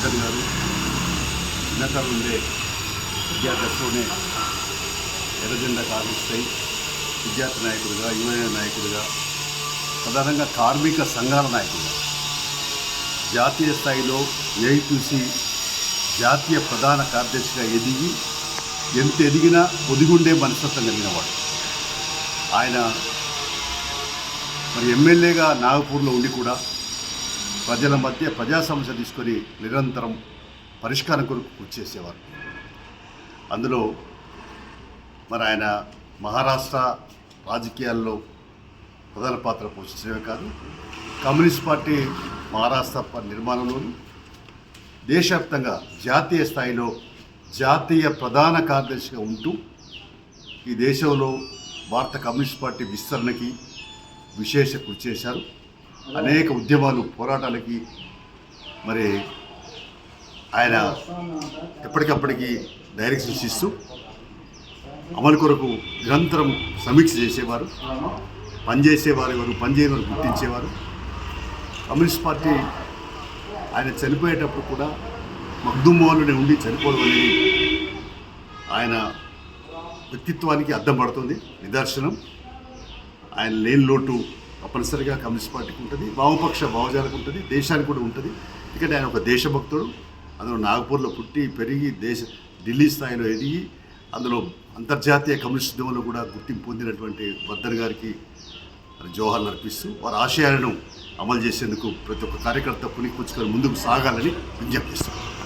వర్ధన్ గారు చిన్నతనం నుండే విద్యాదశలోనే ఎర్రజెండా కాలుస్తాయి. విద్యార్థి నాయకుడిగా యువజన నాయకుడిగా ప్రధానంగా కార్మిక సంఘాల నాయకుడిగా. జాతీయ స్థాయిలో ఏఐటీసీ జాతీయ ప్రధాన కార్యదర్శిగా ఎదిగి ఎంత ఎదిగినా ఒదిగుండే మనస్తత్వం కలిగినవాడు ఆయన మరి ఎమ్మెల్యేగా నాగపూర్లో ఉండి కూడా ప్రజల మధ్య ప్రజా సమస్య తీసుకొని నిరంతరం పరిష్కారం కొరకు కృషి చేసేవారు. అందులో మరి ఆయన మహారాష్ట్ర రాజకీయాల్లో ప్రధాన పాత్ర పోషించడమే కాదు కమ్యూనిస్ట్ పార్టీ మహారాష్ట్ర ప- నిర్మాణంలోను దేశవ్యాప్తంగా జాతీయ స్థాయిలో జాతీయ ప్రధాన కార్యదర్శిగా ఉంటూ ఈ దేశంలో భారత కమ్యూనిస్ట్ పార్టీ విస్తరణకి విశేష కృషి చేశారు. అనేక ఉద్యమాలు పోరాటాలకి మరి ఆయన ఎప్పటికప్పటికి డైరెక్షన్స్ ఇస్తూ అమలు కొరకు నిరంతరం సమీక్ష చేసేవారు పనిచేసేవారు ఎవరు పనిచేయని వారు గుర్తించేవారు. కమ్యూనిస్ట్ పార్టీ ఆయన చనిపోయేటప్పుడు కూడా మగ్దుమోలునే ఉండి చనిపోవడం అనేది ఆయన వ్యక్తిత్వానికి అద్దం పడుతుంది నిదర్శనం. ఆయన లేని లోటు తప్పనిసరిగా కమ్యూనిస్ట్ పార్టీకి ఉంటుంది వామపక్ష భావజాలకు ఉంటుంది దేశానికి కూడా ఉంటుంది. ఎందుకంటే ఆయన ఒక దేశభక్తుడు అందులో నాగపూర్లో పుట్టి పెరిగి దేశ ఢిల్లీ స్థాయిలో ఎదిగి అందులో అంతర్జాతీయ కమ్యూనిస్ట్ ఉద్యమంలో కూడా గుర్తింపు పొందినటువంటి బద్దర్ గారికి మరి జోహార్లు అర్పిస్తూ వారి ఆశయాలను అమలు చేసేందుకు ప్రతి ఒక్క కార్యకర్త పునిపుచ్చుకొని ముందుకు సాగాలని విజ్ఞప్తిస్తున్నారు